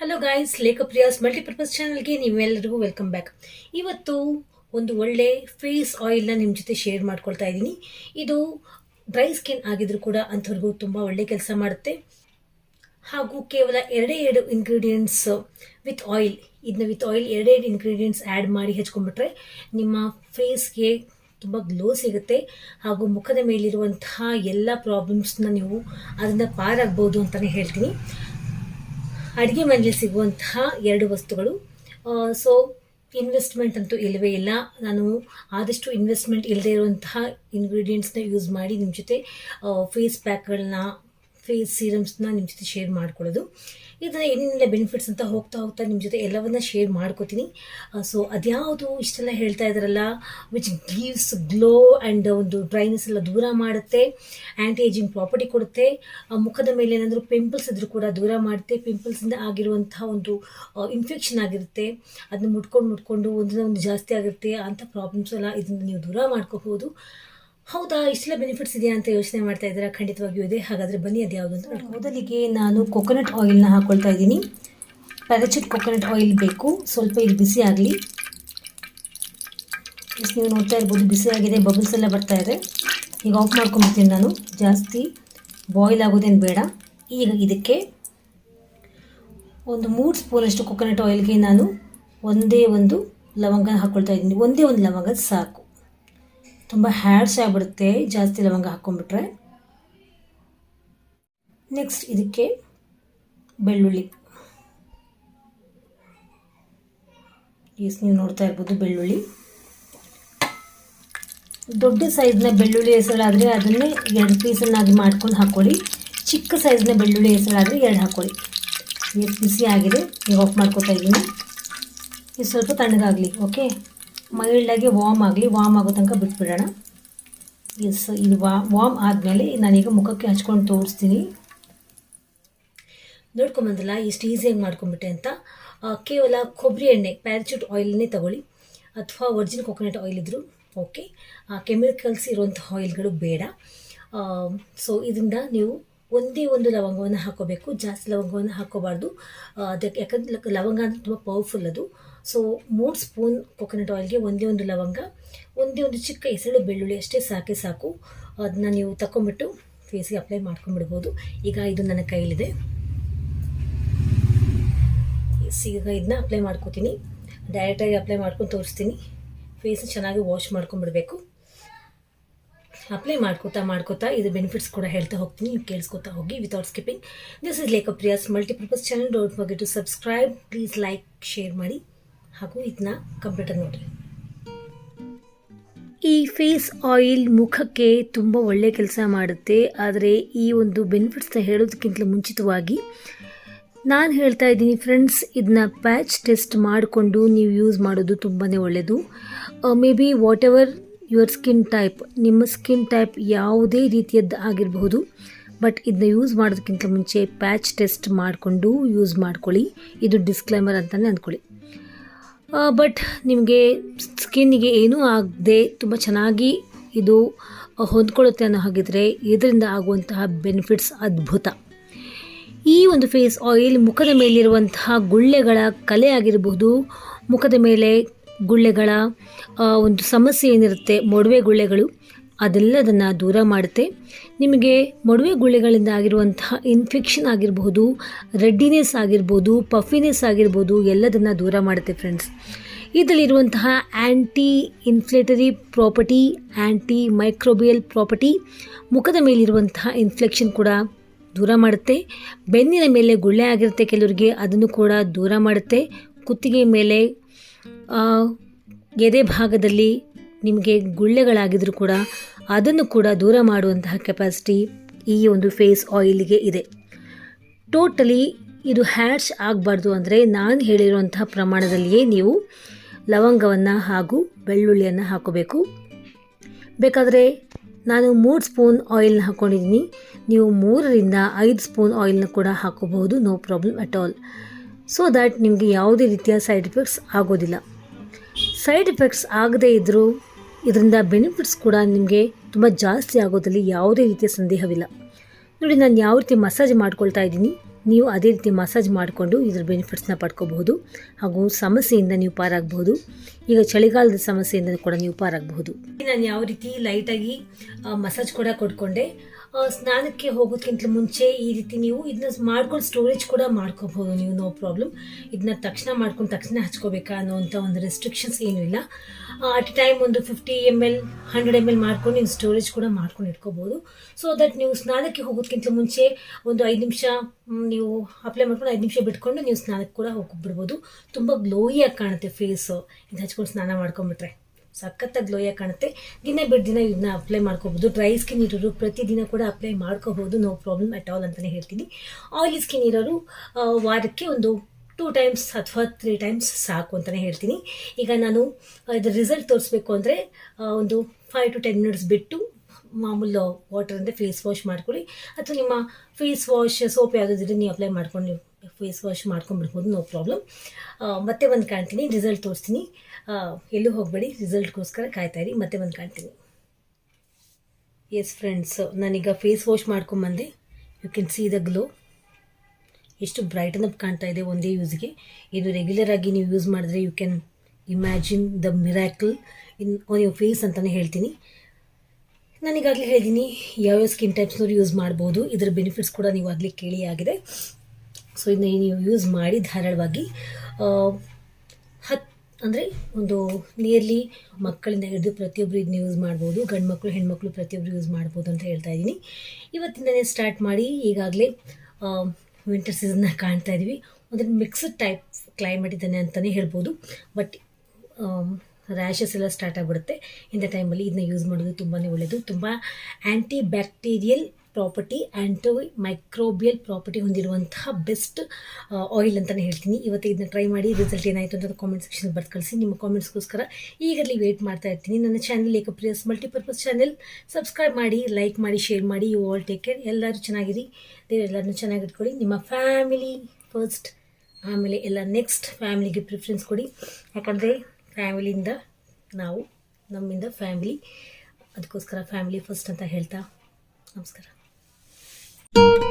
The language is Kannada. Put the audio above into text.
ಹಲೋ ಗಾಯ್ಸ್ ಲೇಖಪ್ರಿಯಾಸ್ ಮಲ್ಟಿಪರ್ಪಸ್ ಚಾನಲ್ಗೆ ನೀವೆಲ್ಲರಿಗೂ ವೆಲ್ಕಮ್ ಬ್ಯಾಕ್ ಇವತ್ತು ಒಂದು ಒಳ್ಳೆ ಫೇಸ್ ಆಯಿಲ್ನ ನಿಮ್ಮ ಜೊತೆ ಶೇರ್ ಮಾಡ್ಕೊಳ್ತಾ ಇದ್ದೀನಿ. ಇದು ಡ್ರೈ ಸ್ಕಿನ್ ಆಗಿದ್ರು ಕೂಡ ಅಂಥವ್ರಿಗೂ ತುಂಬ ಒಳ್ಳೆ ಕೆಲಸ ಮಾಡುತ್ತೆ. ಹಾಗೂ ಕೇವಲ ಎರಡೇ ಎರಡು ಇಂಗ್ರೀಡಿಯೆಂಟ್ಸ್ ವಿತ್ ಆಯಿಲ್ ಇದನ್ನ ವಿತ್ ಆಯಿಲ್ ಎರಡೇ ಎರಡು ಇಂಗ್ರೀಡಿಯೆಂಟ್ಸ್ ಆ್ಯಡ್ ಮಾಡಿ ಹಚ್ಕೊಂಡ್ಬಿಟ್ರೆ ನಿಮ್ಮ ಫೇಸ್ಗೆ ತುಂಬ ಗ್ಲೋ ಸಿಗುತ್ತೆ. ಹಾಗೂ ಮುಖದ ಮೇಲಿರುವಂತಹ ಎಲ್ಲ ಪ್ರಾಬ್ಲಮ್ಸ್ನ ನೀವು ಅದನ್ನು ಪಾರಾಗ್ಬೋದು ಅಂತಲೇ ಹೇಳ್ತೀನಿ. ಅಡುಗೆ ಮನೆಯಲ್ಲಿ ಸಿಗುವಂತಹ ಎರಡು ವಸ್ತುಗಳು. ಸೊ ಇನ್ವೆಸ್ಟ್ಮೆಂಟ್ ಅಂತೂ ಇಲ್ಲವೇ ಇಲ್ಲ. ನಾನು ಆದಷ್ಟು ಇನ್ವೆಸ್ಟ್ಮೆಂಟ್ ಇಲ್ಲದೆ ಇರುವಂತಹ ಇಂಗ್ರೀಡಿಯೆಂಟ್ಸ್ನ ಯೂಸ್ ಮಾಡಿ ನಿಮ್ಮ ಜೊತೆ ಫೇಸ್ ಪ್ಯಾಕ್ಗಳನ್ನ ಫೇಸ್ ಸೀರಮ್ಸ್ನ ನಿಮ್ಮ ಜೊತೆ ಶೇರ್ ಮಾಡ್ಕೊಳ್ಳೋದು. ಇದರ ಏನೇನೆಲ್ಲ ಬೆನಿಫಿಟ್ಸ್ ಅಂತ ಹೋಗ್ತಾ ಹೋಗ್ತಾ ನಿಮ್ಮ ಜೊತೆ ಎಲ್ಲವನ್ನ ಶೇರ್ ಮಾಡ್ಕೋತೀನಿ. ಸೊ ಅದ್ಯಾವುದು ಇಷ್ಟೆಲ್ಲ ಹೇಳ್ತಾ ಇದ್ದಾರಲ್ಲ ವಿಚ್ ಗೀವ್ಸ್ ಗ್ಲೋ ಆ್ಯಂಡ್ ಒಂದು ಡ್ರೈನೆಸ್ ಎಲ್ಲ ದೂರ ಮಾಡುತ್ತೆ ಆ್ಯಂಟಿ ಏಜಿಂಗ್ ಪ್ರಾಪರ್ಟಿ ಕೊಡುತ್ತೆ ಮುಖದ ಮೇಲೆ ಏನಾದರೂ ಪಿಂಪಲ್ಸ್ ಇದ್ರೂ ಕೂಡ ದೂರ ಮಾಡುತ್ತೆ. ಪಿಂಪಲ್ಸಿಂದ ಆಗಿರುವಂತಹ ಒಂದು ಇನ್ಫೆಕ್ಷನ್ ಆಗಿರುತ್ತೆ. ಅದನ್ನ ಮುಟ್ಕೊಂಡು ಮುಟ್ಕೊಂಡು ಒಂದರಿಂದ ಒಂದು ಜಾಸ್ತಿ ಆಗಿರುತ್ತೆ. ಅಂಥ ಪ್ರಾಬ್ಲಮ್ಸ್ ಎಲ್ಲ ಇದನ್ನು ನೀವು ದೂರ ಮಾಡ್ಕೋಬಹುದು. ಹೌದಾ, ಇಷ್ಟೆಲ್ಲ ಬೆನಿಫಿಟ್ಸ್ ಇದೆಯಾ ಅಂತ ಯೋಚನೆ ಮಾಡ್ತಾ ಇದ್ದೀರಾ? ಖಂಡಿತವಾಗಿಯೂ ಇದೆ. ಹಾಗಾದರೆ ಬನ್ನಿ, ಅದು ಯಾವುದು ಅಂತ. ಮೊದಲಿಗೆ ನಾನು ಕೊಕೊನಟ್ ಆಯಿಲ್ನ ಹಾಕ್ಕೊಳ್ತಾ ಇದ್ದೀನಿ. ಪ್ಯಾರಚಿಟ್ ಕೊಕೊನಟ್ ಆಯಿಲ್ ಬೇಕು. ಸ್ವಲ್ಪ ಇದು ಬಿಸಿ ಆಗಲಿ. ನೀವು ನೋಡ್ತಾ ಇರ್ಬೋದು, ಬಿಸಿ ಆಗಿದೆ ಬಬಲ್ಸ್ ಎಲ್ಲ ಬರ್ತಾ ಇದೆ. ಈಗ ಆಫ್ ಮಾಡ್ಕೊಂಬಿಡ್ತೀನಿ ನಾನು. ಜಾಸ್ತಿ ಬಾಯ್ಲ್ ಆಗೋದೇನು ಬೇಡ. ಈಗ ಇದಕ್ಕೆ ಒಂದು ಮೂರು ಸ್ಪೂನಷ್ಟು ಕೊಕೊನಟ್ ಆಯಿಲ್ಗೆ ನಾನು ಒಂದೇ ಒಂದು ಲವಂಗ ಹಾಕ್ಕೊಳ್ತಾ ಇದ್ದೀನಿ. ಒಂದೇ ಒಂದು ಲವಂಗ ಸಾಕು. ತುಂಬ ಹ್ಯಾಡ್ಸ್ ಆಗಿಬಿಡುತ್ತೆ, ಜಾಸ್ತಿ ಲವಂಗ ಹಾಕ್ಕೊಂಡ್ಬಿಟ್ರೆ ನೆಕ್ಸ್ಟ್ ಇದಕ್ಕೆ ಬೆಳ್ಳುಳ್ಳಿ. ಎಸ್ ನೀವು ನೋಡ್ತಾ ಇರ್ಬೋದು ಬೆಳ್ಳುಳ್ಳಿ. ದೊಡ್ಡ ಸೈಜ್ನ ಬೆಳ್ಳುಳ್ಳಿ ಹೆಸರಾದರೆ ಅದನ್ನೇ ಎರಡು ಪೀಸನ್ನಾಗಿ ಮಾಡ್ಕೊಂಡು ಹಾಕ್ಕೊಳ್ಳಿ ಚಿಕ್ಕ ಸೈಜ್ನ ಬೆಳ್ಳುಳ್ಳಿ ಹೆಸರಾದರೆ ಎರಡು ಹಾಕ್ಕೊಳ್ಳಿ ಬಿಸಿ ಆಗಿದೆ ನೀವು ಆಫ್ ಮಾಡ್ಕೊತಾ ಇದ್ದೀನಿ. ಇದು ಸ್ವಲ್ಪ ತಣ್ಣಗಾಗಲಿ ಓಕೆ ಮೈಲ್ಡಾಗಿ ವಾಮ್ ಆಗಲಿ ವಾಮ್ ಆಗೋ ತನಕ ಬಿಟ್ಬಿಡೋಣ. ಎಸ್ ಇದು ವಾ ವಾಮ್ ಆದಮೇಲೆ ನಾನೀಗ ಮುಖಕ್ಕೆ ಹಚ್ಕೊಂಡು ತೋರಿಸ್ತೀನಿ. ನೋಡ್ಕೊಂಬಂದಲ್ಲ ಎಷ್ಟು ಈಸಿಯಾಗಿ ಮಾಡ್ಕೊಂಬಿಟ್ಟೆ ಅಂತ. ಕೇವಲ ಕೊಬ್ಬರಿ ಎಣ್ಣೆ ಪ್ಯಾರಚೂಟ್ ಆಯಿಲ್ನೇ ತಗೊಳ್ಳಿ. ಅಥವಾ ಒರಿಜಿನಲ್ ಕೊಕೊನಟ್ ಆಯಿಲ್ ಇದ್ದರೂ ಓಕೆ. ಕೆಮಿಕಲ್ಸ್ ಇರುವಂಥ ಆಯಿಲ್ಗಳು ಬೇಡ. ಸೊ ಇದರಿಂದ ನೀವು ಒಂದೇ ಒಂದು ಲವಂಗವನ್ನು ಹಾಕೋಬೇಕು. ಜಾಸ್ತಿ ಲವಂಗವನ್ನು ಹಾಕೋಬಾರ್ದು. ಅದಕ್ಕೆ ಯಾಕಂದ್ರೆ ಲವಂಗ ಅಂದರೆ ತುಂಬ ಪವರ್ಫುಲ್ ಅದು. ಸೊ ಮೂರು ಸ್ಪೂನ್ ಕೊಕೊನಟ್ ಆಯಿಲ್ಗೆ ಒಂದೇ ಒಂದು ಲವಂಗ, ಒಂದೇ ಒಂದು ಚಿಕ್ಕ ಎಸಳು ಬೆಳ್ಳುಳ್ಳಿ ಅಷ್ಟೇ ಸಾಕೆ ಸಾಕು. ಅದನ್ನ ನೀವು ತಗೊಂಬಿಟ್ಟು ಫೇಸ್ಗೆ ಅಪ್ಲೈ ಮಾಡ್ಕೊಂಡ್ಬಿಡ್ಬೋದು. ಈಗ ಇದು ನನ್ನ ಕೈಲಿದೆ. ಈಗ ಇದನ್ನ ಅಪ್ಲೈ ಮಾಡ್ಕೋತೀನಿ. ಡೈರೆಕ್ಟಾಗಿ ಅಪ್ಲೈ ಮಾಡ್ಕೊಂಡು ತೋರಿಸ್ತೀನಿ. ಫೇಸ್ ಚೆನ್ನಾಗಿ ವಾಶ್ ಮಾಡ್ಕೊಂಡ್ಬಿಡ್ಬೇಕು. ಅಪ್ಲೈ ಮಾಡ್ಕೋತಾ ಮಾಡ್ಕೋತಾ ಇದು ಬೆನಿಫಿಟ್ಸ್ ಕೂಡ ಹೇಳ್ತಾ ಹೋಗ್ತೀನಿ. ನೀವು ಕೇಳಿಸ್ಕೊತಾ ಹೋಗಿ without skipping this is Ekapriya's multipurpose channel don't forget to subscribe please like share ಮಾಡಿ. ಹಾಗೂ ಇದನ್ನ ಕಂಪ್ಯೂಟರ್ ನೋಡಿ ಈ ಫೇಸ್ ಆಯಿಲ್ ಮುಖಕ್ಕೆ ತುಂಬ ಒಳ್ಳೆ ಕೆಲಸ ಮಾಡುತ್ತೆ. ಆದರೆ ಈ ಒಂದು ಬೆನಿಫಿಟ್ಸ್ನ ಹೇಳೋದಕ್ಕಿಂತ ಮುಂಚಿತವಾಗಿ ನಾನು ಹೇಳ್ತಾ ಇದ್ದೀನಿ ಫ್ರೆಂಡ್ಸ್ ಇದನ್ನ ಪ್ಯಾಚ್ ಟೆಸ್ಟ್ ಮಾಡಿಕೊಂಡು ನೀವು ಯೂಸ್ ಮಾಡೋದು ತುಂಬಾ ಒಳ್ಳೆಯದು maybe whatever your skin type ನಿಮ್ಮ ಸ್ಕಿನ್ ಟೈಪ್ ಯಾವುದೇ ರೀತಿಯದ್ದು ಆಗಿರಬಹುದು. ಬಟ್ ಇದನ್ನ ಯೂಸ್ ಮಾಡೋದಕ್ಕಿಂತ ಮುಂಚೆ ಪ್ಯಾಚ್ ಟೆಸ್ಟ್ ಮಾಡಿಕೊಂಡು ಯೂಸ್ ಮಾಡ್ಕೊಳ್ಳಿ. ಇದು ಡಿಸ್ಕ್ಲೈಮರ್ ಅಂತಲೇ ಅಂದ್ಕೊಳ್ಳಿ. ಬಟ್ ನಿಮಗೆ ಸ್ಕಿನ್ನಿಗೆ ಏನೂ ಆಗದೆ ತುಂಬ ಚೆನ್ನಾಗಿ ಇದು ಹೊಂದ್ಕೊಳ್ಳುತ್ತೆ ಅನ್ನೋ ಹಾಗಿದ್ರೆ ಇದರಿಂದ ಆಗುವಂತಹ ಬೆನಿಫಿಟ್ಸ್ ಅದ್ಭುತ. ಈ ಒಂದು ಫೇಸ್ ಆಯಿಲ್ ಮುಖದ ಮೇಲಿರುವಂತಹ ಗುಳ್ಳೆಗಳ ಕಲೆ ಆಗಿರಬಹುದು. ಮುಖದ ಮೇಲೆ ಗುಳ್ಳೆಗಳ ಒಂದು ಸಮಸ್ಯೆ ಏನಿರುತ್ತೆ, ಮೊಡವೆ ಗುಳ್ಳೆಗಳು ಅದೆಲ್ಲದನ್ನು ದೂರ ಮಾಡುತ್ತೆ. ನಿಮಗೆ ಮೊಡವೆ ಗುಳ್ಳೆಗಳಿಂದ ಆಗಿರುವಂತಹ ಇನ್ಫೆಕ್ಷನ್ ಆಗಿರಬಹುದು, ರೆಡ್ಡಿನೆಸ್ ಆಗಿರ್ಬೋದು ಪಫಿನೆಸ್ ಆಗಿರ್ಬೋದು, ಎಲ್ಲದನ್ನು ದೂರ ಮಾಡುತ್ತೆ friends ಇದರಲ್ಲಿರುವಂತಹ anti inflammatory property anti microbial property ಮುಖದ ಮೇಲಿರುವಂತಹ ಇನ್ಫ್ಲೆಕ್ಷನ್ ಕೂಡ ದೂರ ಮಾಡುತ್ತೆ. ಬೆನ್ನಿನ ಮೇಲೆ ಗುಳ್ಳೆ ಆಗಿರುತ್ತೆ ಕೆಲವರಿಗೆ, ಅದನ್ನು ಕೂಡ ದೂರ ಮಾಡುತ್ತೆ. ಕುತ್ತಿಗೆ ಮೇಲೆ ಎದೆ ಭಾಗದಲ್ಲಿ ನಿಮಗೆ ಗುಳ್ಳೆಗಳಾಗಿದ್ರೂ ಕೂಡ ಅದನ್ನು ಕೂಡ ದೂರ ಮಾಡುವಂತಹ ಕೆಪಾಸಿಟಿ ಈ ಒಂದು ಫೇಸ್ ಆಯಿಲ್ಗೆ ಇದೆ. ಟೋಟಲಿ ಇದು ಹ್ಯಾಶ್ ಆಗಬಾರ್ದು ಅಂದರೆ ನಾನು ಹೇಳಿರುವಂತಹ ಪ್ರಮಾಣದಲ್ಲಿಯೇ ನೀವು ಲವಂಗವನ್ನು ಹಾಗೂ ಬೆಳ್ಳುಳ್ಳಿಯನ್ನು ಹಾಕೋಬೇಕು. ಬೇಕಾದರೆ ನಾನು ಮೂರು ಸ್ಪೂನ್ ಆಯಿಲ್ನ ಹಾಕ್ಕೊಂಡಿದ್ದೀನಿ ನೀವು ಮೂರರಿಂದ ಐದು ಸ್ಪೂನ್ ಆಯಿಲ್ನ ಕೂಡ ಹಾಕೋಬಹುದು no problem at all so that ನಿಮಗೆ ಯಾವುದೇ ರೀತಿಯ ಸೈಡ್ ಎಫೆಕ್ಟ್ಸ್ ಆಗೋದಿಲ್ಲ. ಸೈಡ್ ಎಫೆಕ್ಟ್ಸ್ ಆಗದೇ ಇದ್ದರೂ ಇದರಿಂದ ಬೆನಿಫಿಟ್ಸ್ ಕೂಡ ನಿಮಗೆ ತುಂಬ ಜಾಸ್ತಿ ಆಗೋದ್ರಲ್ಲಿ ಯಾವುದೇ ರೀತಿಯ ಸಂದೇಹವಿಲ್ಲ. ನೋಡಿ, ನಾನು ಯಾವ ರೀತಿ ಮಸಾಜ್ ಮಾಡ್ಕೊಳ್ತಾ ಇದ್ದೀನಿ, ನೀವು ಅದೇ ರೀತಿ ಮಸಾಜ್ ಮಾಡಿಕೊಂಡು ಇದ್ರ ಬೆನಿಫಿಟ್ಸ್ನ ಪಡ್ಕೋಬಹುದು ಹಾಗೂ ಸಮಸ್ಯೆಯಿಂದ ನೀವು ಪಾರಾಗಬಹುದು. ಈಗ ಚಳಿಗಾಲದ ಸಮಸ್ಯೆಯಿಂದ ಕೂಡ ನೀವು ಪಾರಾಗಬಹುದು. ನಾನು ಯಾವ ರೀತಿ ಲೈಟಾಗಿ ಮಸಾಜ್ ಕೂಡ ಕೊಟ್ಕೊಂಡೆ ಸ್ನಾನಕ್ಕೆ ಹೋಗೋದಕ್ಕಿಂತ ಮುಂಚೆ ಈ ರೀತಿ ನೀವು ಇದನ್ನ ಮಾಡ್ಕೊಂಡು ಸ್ಟೋರೇಜ್ ಕೂಡ ಮಾಡ್ಕೋಬೋದು ನೀವು ನೋ ಪ್ರಾಬ್ಲಮ್ ಇದನ್ನ ತಕ್ಷಣ ಮಾಡ್ಕೊಂಡು ತಕ್ಷಣ ಹಚ್ಕೋಬೇಕಾ ಅನ್ನೋಂಥ ಒಂದು ರೆಸ್ಟ್ರಿಕ್ಷನ್ಸ್ ಏನೂ ಇಲ್ಲ. ಅಟ್ ಟೈಮ್ ಒಂದು fifty M L hundred M L ಮಾಡ್ಕೊಂಡು ನೀವು ಸ್ಟೋರೇಜ್ ಕೂಡ ಮಾಡ್ಕೊಂಡು ಇಟ್ಕೋಬೋದು. ಸೊ ದಟ್ ನೀವು ಸ್ನಾನಕ್ಕೆ ಹೋಗೋದಕ್ಕಿಂತ ಮುಂಚೆ ಒಂದು ಐದು ನಿಮಿಷ ನೀವು ಅಪ್ಲೈ ಮಾಡ್ಕೊಂಡು ಐದು ನಿಮಿಷ ಬಿಟ್ಕೊಂಡು ನೀವು ಸ್ನಾನಕ್ಕೆ ಕೂಡ ಹೋಗ್ಬಿಡ್ಬೋದು. ತುಂಬ ಗ್ಲೋಯಿಯಾಗಿ ಕಾಣುತ್ತೆ ಫೇಸು ಇದು ಹಚ್ಕೊಂಡು ಸ್ನಾನ ಮಾಡ್ಕೊಂಬಿಟ್ರೆ ಸಖತ್ತಾಗಿ ಲೋಯ ಕಾಣುತ್ತೆ. ದಿನ ಬಿಟ್ಟು ದಿನ ಇದನ್ನ ಅಪ್ಲೈ ಮಾಡ್ಕೋಬೋದು. ಡ್ರೈ ಸ್ಕಿನ್ ಇರೋರು ಪ್ರತಿದಿನ ಕೂಡ ಅಪ್ಲೈ ಮಾಡ್ಕೋಬೋದು. ನೋ ಪ್ರಾಬ್ಲಮ್ ಅಟ್ ಆಲ್ ಅಂತಲೇ ಹೇಳ್ತೀನಿ. ಆಯಿಲಿ ಸ್ಕಿನ್ ಇರೋರು ವಾರಕ್ಕೆ ಒಂದು ಟೂ ಟೈಮ್ಸ್ ಅಥವಾ ತ್ರೀ ಟೈಮ್ಸ್ ಸಾಕು ಅಂತಲೇ ಹೇಳ್ತೀನಿ. ಈಗ ನಾನು ಇದ್ರ ರಿಸಲ್ಟ್ ತೋರಿಸ್ಬೇಕು ಅಂದರೆ ಒಂದು ಫೈವ್ ಟು ಟೆನ್ ಮಿನಿಟ್ಸ್ ಬಿಟ್ಟು ಮಾಮೂಲು ವಾಟರ್ ಅಂದರೆ ಫೇಸ್ ವಾಶ್ ಮಾಡ್ಕೊಳ್ಳಿ. ಅಥವಾ ನಿಮ್ಮ ಫೇಸ್ ವಾಶ್ ಸೋಪ್ ಯಾವುದಾದ್ರೂ ನೀವು ಅಪ್ಲೈ ಮಾಡ್ಕೊಂಡು ಫೇಸ್ ವಾಶ್ ಮಾಡ್ಕೊಂಡ್ಬಿಡ್ಬೋದು ನೋ ಪ್ರಾಬ್ಲಮ್ ಮತ್ತೆ ಒಂದು ಕಾಣ್ತೀನಿ ರಿಸಲ್ಟ್ ತೋರಿಸ್ತೀನಿ. ಎಲ್ಲೂ ಹೋಗಬೇಡಿ ರಿಸಲ್ಟ್ಗೋಸ್ಕರ ಕಾಯ್ತಾ ಇರಿ, ಮತ್ತೆ ಒಂದು ಕಾಣ್ತೀನಿ. ಎಸ್ ಫ್ರೆಂಡ್ಸ್ ನಾನೀಗ face wash ಮಾಡ್ಕೊಂಬಂದೆ. You can see the glow ಎಷ್ಟು ಬ್ರೈಟನ್ ಅಪ್ ಕಾಣ್ತಾ ಇದೆ ಒಂದೇ ಯೂಸ್ಗೆ ಇದು ರೆಗ್ಯುಲರ್ ಆಗಿ ನೀವು ಯೂಸ್ ಮಾಡಿದ್ರೆ you can imagine the miracle in on your face ಅಂತಲೇ ಹೇಳ್ತೀನಿ. ನಾನೀಗಾಗಲೇ ಹೇಳಿದ್ದೀನಿ ಯಾವ್ಯಾವ ಸ್ಕಿನ್ ಟೈಪ್ಸ್ನವ್ರು ಯೂಸ್ ಮಾಡ್ಬೋದು, ಇದರ ಬೆನಿಫಿಟ್ಸ್ ಕೂಡ ನೀವು ಆಗಲಿ ಕೇಳಿ ಆಗಿದೆ. ಸೊ ಇದನ್ನ ನೀವು ಯೂಸ್ ಮಾಡಿ ಧಾರಾಳವಾಗಿ ಹತ್ತು ಅಂದರೆ ಒಂದು ನಿಯರ್ಲಿ ಮಕ್ಕಳಿಂದ ಹಿಡಿದು ಪ್ರತಿಯೊಬ್ಬರು ಇದನ್ನ ಯೂಸ್ ಮಾಡ್ಬೋದು. ಗಂಡು ಮಕ್ಕಳು ಹೆಣ್ಮಕ್ಳು ಪ್ರತಿಯೊಬ್ಬರು ಯೂಸ್ ಮಾಡ್ಬೋದು ಅಂತ ಹೇಳ್ತಾ ಇದ್ದೀನಿ. ಇವತ್ತಿಂದನೇ ಸ್ಟಾರ್ಟ್ ಮಾಡಿ ಈಗಾಗಲೇ ವಿಂಟರ್ ಸೀಸನ್ನ ಕಾಣ್ತಾ ಇದ್ದೀವಿ. ಒಂದು ಮಿಕ್ಸ್ಡ್ ಟೈಪ್ ಕ್ಲೈಮೇಟ್ ಇದ್ದಾನೆ ಅಂತಲೇ ಹೇಳ್ಬೋದು. ಬಟ್ ರ್ಯಾಷಸ್ ಎಲ್ಲ ಸ್ಟಾರ್ಟ್ ಆಗಿಬಿಡುತ್ತೆ. ಇಂಥ ಟೈಮಲ್ಲಿ ಇದನ್ನ ಯೂಸ್ ಮಾಡೋದು ತುಂಬಾ ಒಳ್ಳೆಯದು ತುಂಬ anti bacterial property anti microbial property ಹೊಂದಿರುವಂತಹ ಬೆಸ್ಟ್ ಆಯಿಲ್ ಅಂತಲೇ ಹೇಳ್ತೀನಿ. ಇವತ್ತು ಇದನ್ನ ಟ್ರೈ ಮಾಡಿ ರಿಸಲ್ಟ್ ಏನಾಯಿತು ಅಂತ ಕಾಮೆಂಟ್ ಸೆಕ್ಷನ್ ಬರ್ದು ಕಳಿಸಿ. ನಿಮ್ಮ ಕಾಮೆಂಟ್ಸ್ಗೋಸ್ಕರ ಈಗಲೇ ವೇಟ್ ಮಾಡ್ತಾ ಇರ್ತೀನಿ. ನನ್ನ channel Ekapriya's multipurpose channel subscribe ಮಾಡಿ ಲೈಕ್ ಮಾಡಿ ಶೇರ್ ಮಾಡಿ. ಯು ಆಲ್ ಟೇಕ್ ಕೇರ್ ಎಲ್ಲರೂ ಚೆನ್ನಾಗಿರಿ. ದೇವರೆಲ್ಲರನ್ನೂ ಚೆನ್ನಾಗಿ ಇಟ್ಕೊಳ್ಳಿ. ನಿಮ್ಮ ಫ್ಯಾಮಿಲಿ ಫಸ್ಟ್ ಆಮೇಲೆ ಎಲ್ಲ ನೆಕ್ಸ್ಟ್ ಫ್ಯಾಮಿಲಿಗೆ ಪ್ರಿಫರೆನ್ಸ್ ಕೊಡಿ. ಯಾಕಂದರೆ ಫ್ಯಾಮಿಲಿಯಿಂದ ನಾವು, ನಮ್ಮಿಂದ ಫ್ಯಾಮಿಲಿ ಅದಕ್ಕೋಸ್ಕರ ಫ್ಯಾಮಿಲಿ ಫಸ್ಟ್ ಅಂತ ಹೇಳ್ತಾ ನಮಸ್ಕಾರ. Thank you.